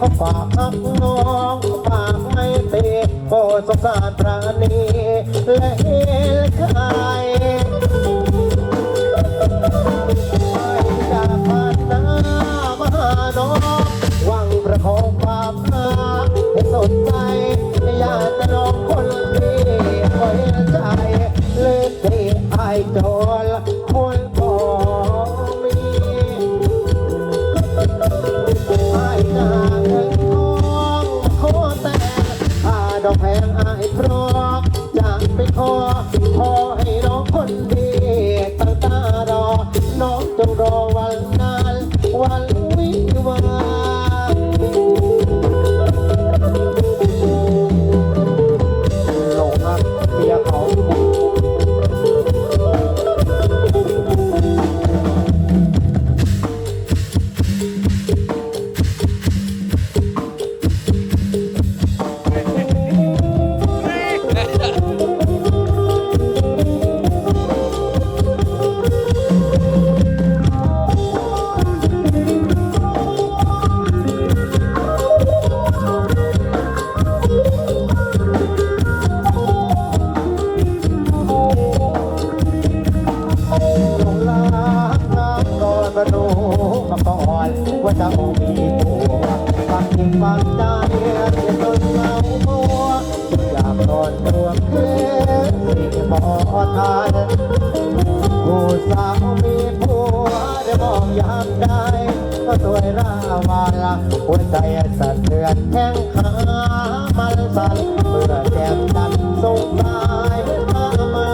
เขาฝากนักน้องฝากให้เตะโปรสงสารพระนีและ หัวใจสะเทือนแห้งหามันสั่นเมื่อแก้มดันสงสายมามา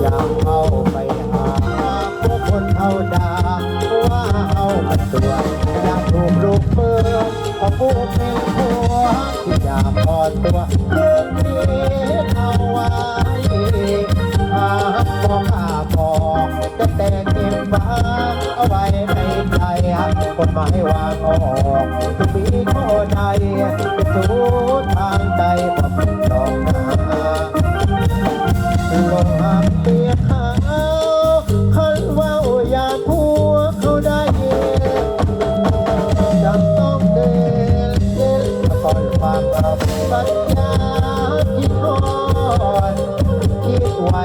อยากเข้าไปหาผู้คนเท่าดาว่าเอามันสวยอยากถูกรูปเบอร์ของผู้เป็นผัวที่อยากพอตัวเพื่องนี้เอาไว้อาของ ไม่วางออกทุกปีข้อใจสูดทางใจผมลองนาลงหาเปียกขาวคันว่าอยากพัวเขาได้จำต้องเดินเล่นคอยความรับปัญญาที่ทอดคิดไว้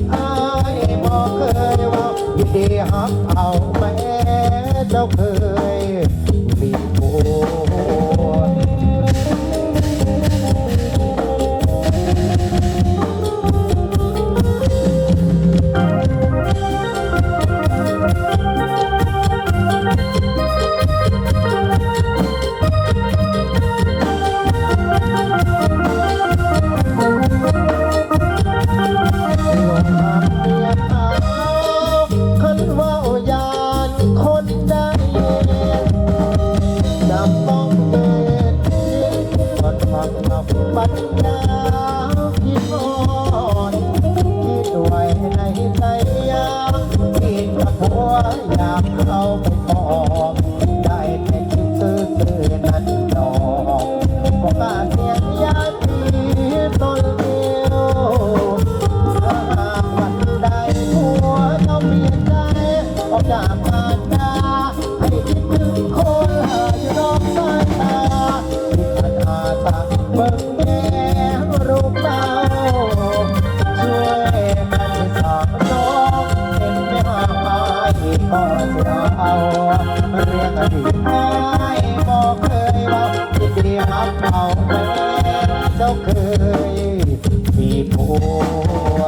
เคยบอกที่ดีฮักเขาแม่เจ้าเคยมีผัว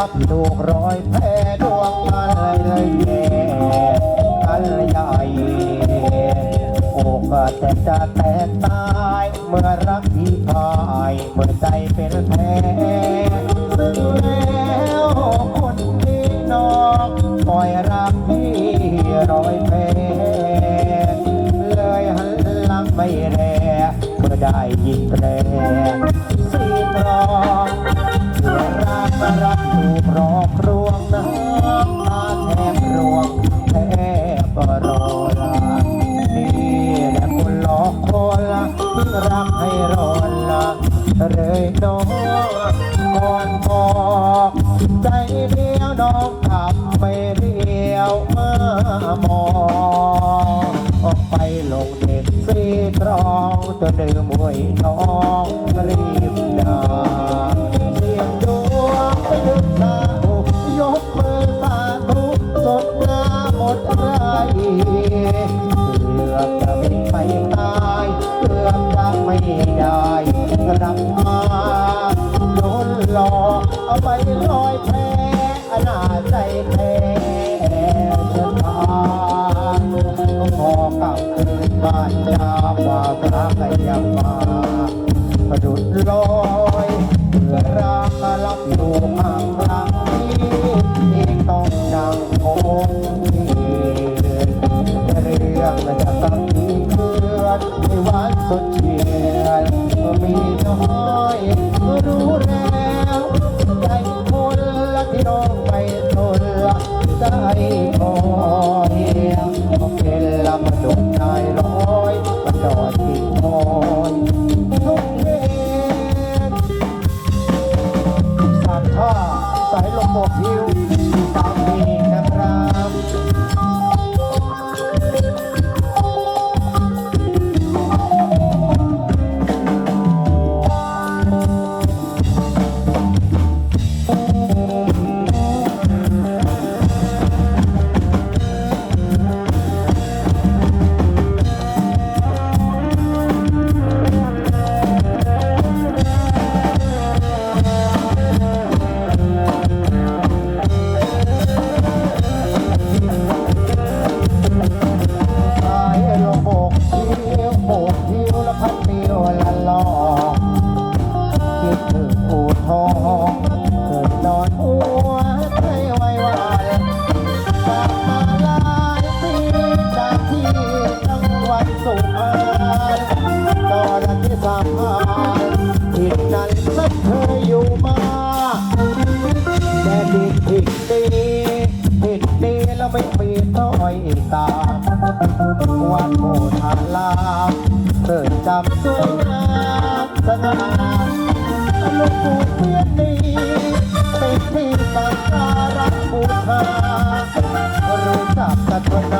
รับลูร้อยแพ้ดวงอะไเลยแย่อะไรใหญ่โอกาสแต่จะแตกตาย เมื่อรักพี่พายเมื่อใจเป็นแพ้ซึ่งแล้วคนที่นอกปล่อยรักพี่ร้อยแพ้เลยหันหลังไม่แรเมื่อได้ยินแรง รักมารักถูกรอกรวงน้ำตาแทบรวงแทบก็รอลานี่แหละคนหลอกคนละรักให้รอนละเลยน้องก่อนบอกใจเดียวน้องขับไม่เดียวมามองออกไปลงเด็กซีตรองจนดื่มหวยน้อง ได้รับมาโดนหลอกเอาไปลอยแพอนาใจแพ้เดินทางพอกลับคืนบ้านยาว่าพระกยังมาประดุดลอยเพื่อรักรับอยู่ห่างหลังนี้เองต้องนั่งคง จังหวัดสุพรรณตอนที่สามานที่นั้นสักเคยอยู่มาแต่ดินผิดดีผิดดีแล้วไม่มีถ้อยตาวันโมทาลาเกิดจำสวยงามสง่าหลวงปู่เพียนดีเป็นที่สักการะบูชารู้จักกันนา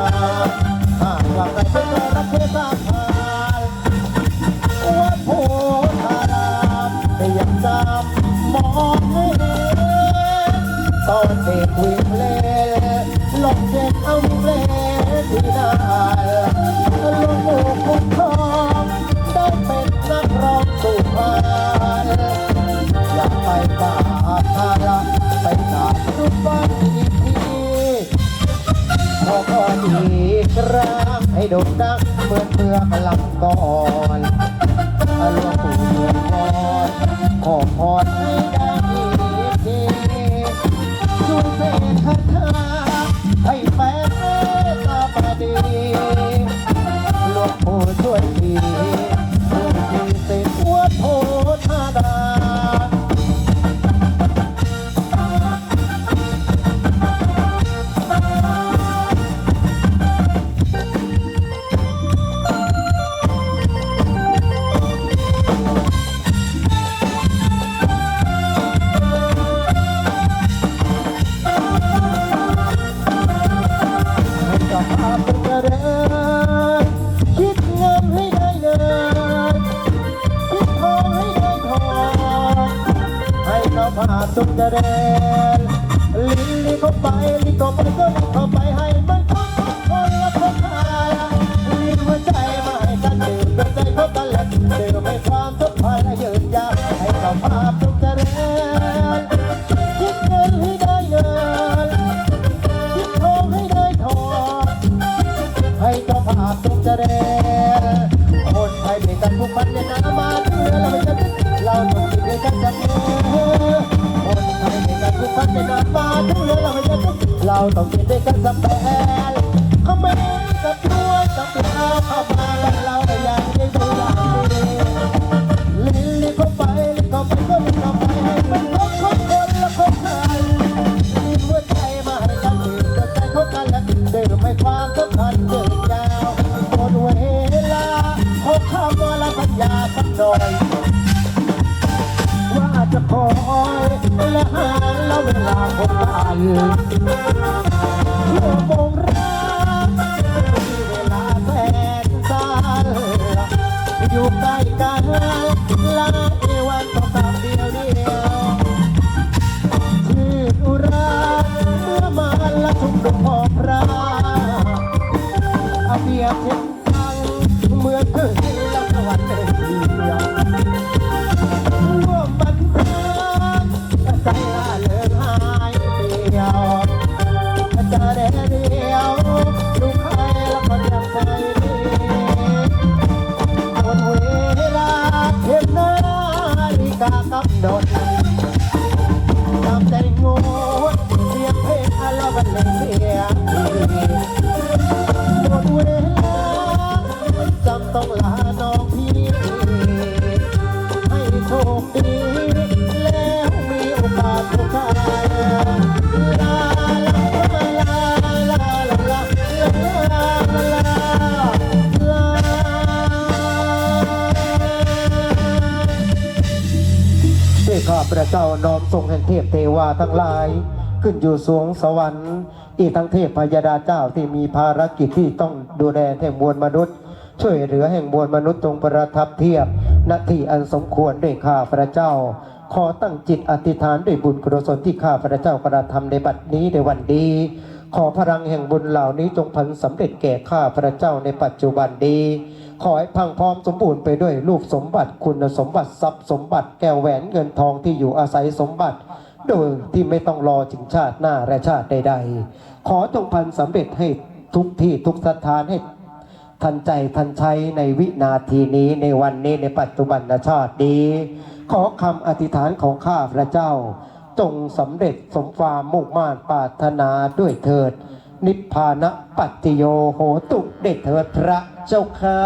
ทุกบ้นอีกทีขอขออีกครั้งให้โด่งดังเหมือนเมื่อกลำก่อนอารมณ์ปู่เมืองก่อนขอพรให้ได้ สุดแดนลิลลี่เข้าไปลิ้นเข้าไปก็ลิ้นเข้าไปให้ เราต้องกินด้วยกันสักแป โชคดีแล้วมีโอกาสพบกันลาลาลาลาลาลาลาลาลาด้วยข้าพระเจ้าน้อมทรงแห่งเทพเทวาทั้งหลายขึ้นอยู่สูงสวรรค์อีกทั้งเทพพยดาเจ้าที่มีภารกิจที่ต้องดูแลแห่งมวลมนุษย์ช่วยเหลือแห่งมวลมนุษย์จงประทับเทียบหน้า ที่อันสมควรด้วยข้าพระเจ้า ขอตั้งจิตอธิษฐานด้วยบุญกุศลที่ข้าพระเจ้ากระทำในบัดนี้ในวันนี้ ขอพลังแห่งบุญเหล่านี้จงพันสำเร็จแก่ข้าพระเจ้าในปัจจุบันดีขอให้พังพร้อมสมบูรณ์ไปด้วยลูกสมบัติคุณสมบัติทรัพย์สมบัติแก้วแหวนเงินทองที่อยู่อาศัยสมบัติ โดยที่ไม่ต้องรอถึงชาติหน้าและชาติใด ๆ ขอจงพันสำเร็จให้ทุกที่ทุกสถานให้ ทันใจทันใช้ในวินาทีนี้ในวันนี้ในปัจจุบันชาตินี้ ขอคำอธิษฐานของข้าพระเจ้า จงสำเร็จสมความมุ่งมา่ปรารถนาด้วยเถิด นิพพานะปัจจโยโหตุเด็ดเถิดพระเจ้าค่ะ